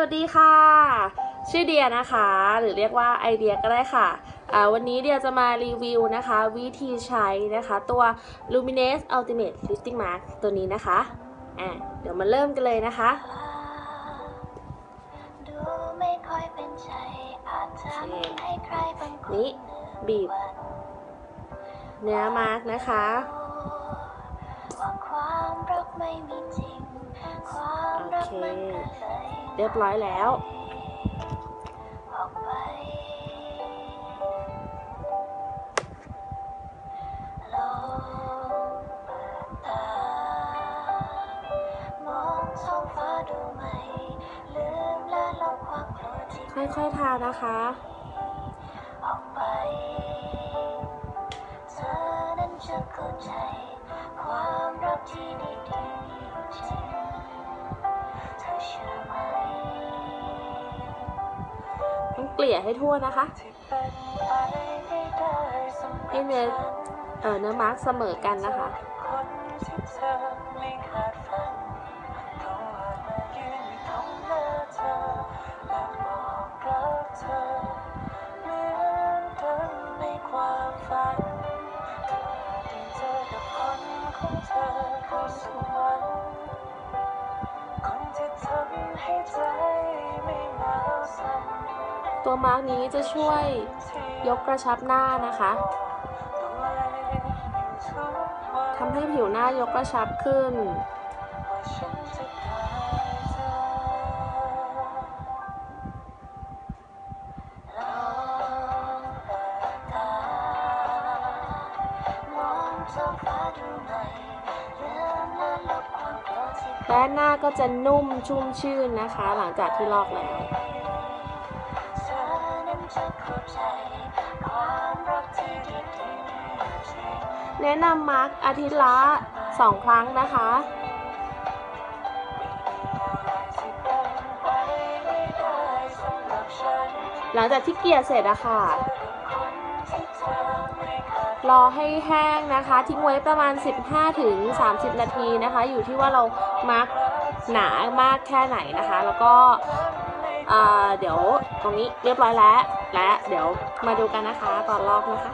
วัสดีค่ะ ชื่อเดียนะคะ หรือเรียกว่าไอเดียก็ได้ค่ะอ่าวันนี้เดียจะมารีวิวนะคะ วิธีใช้นะคะ ตัว Luminous Ultimate Lifting Mask ตัวนี้นะคะอะเดี๋ยวมาเริ่มกันเลยนะคะดูไม่ค่อยเป็นใจอาจทำให้ใครบางคนนี่บีบ เนื้อมาร์กนะคะ เรียบร้อยแล้วออกไปลองเปิดตามองท้องฟ้าดูไหมลืมและลบความกลัวที่ค่อยๆทานะคะออกไปเธอนั้นจะเข้าใจ ต้องเกลี่ยให้ทั่วนะคะ ให้เนื้อเออเนื้อมาร์กเสมอกันนะคะคนที่เธอไม่คาดฝันก็ว่ามายืนอยู่ตรงหน้าเธอและบอกรักเธอเหมือนดังในความฝันได้เจอกับคนของเธอเข้าสวรรค์คนที่ทำให้ใจไม่หนาสัน ตัวมาร์กนี้จะช่วยยกกระชับหน้านะคะทำให้ผิวหน้ายกกระชับขึ้นว่าฉันจะได้เธอลองเปิดตามองท้องฟ้าดูไหมลืมและลบความกลัวที่และหน้าก็จะนุ่มชุ่มชื่นนะคะ หลังจากที่ลอกแล้ว แนะนำมาร์กอาทิตย์ละ2ครั้งนะคะที่เป็นไปไม่ได้สำหรับฉันหลังจากที่เกลี่ยเสร็จอะค่ะคนที่เธอไม่คาดรอให้แห้งนะคะ ทิ้งไว้ประมาณ 15ถึง30นาทีนะคะ อยู่ที่ว่าเรามาร์กหนามากแค่ไหนนะคะ แล้วก็อ่าเดี๋ยวตรงนี้เรียบร้อยแล้ว และเดี๋ยวมาดูกันนะคะ ตอนลอกนะคะ